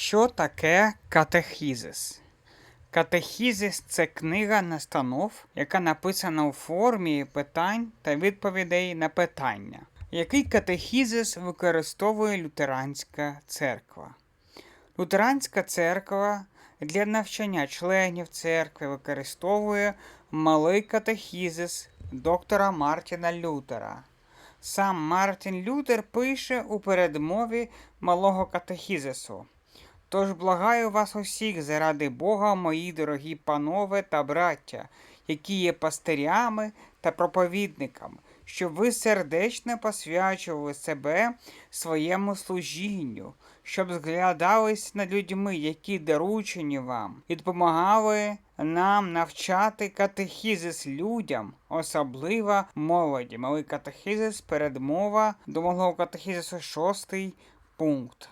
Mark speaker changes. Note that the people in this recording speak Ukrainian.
Speaker 1: Що таке катехізис? Катехізис це книга настанов, яка написана у формі питань та відповідей на питання. Який катехізис використовує лютеранська церква? Лютеранська церква для навчання членів церкви використовує малий катехізис доктора Мартіна Лютера. Сам Мартін Лютер пише у передмові малого катехізису. Тож благаю вас усіх заради Бога, мої дорогі панове та браття, які є пастирями та проповідниками, щоб ви сердечно посвячували себе своєму служінню, щоб зглядались над людьми, які доручені вам, і допомагали нам навчати катехізис людям, особливо молоді. Малий катехізис, передмова до малого катехізису, шостий пункт.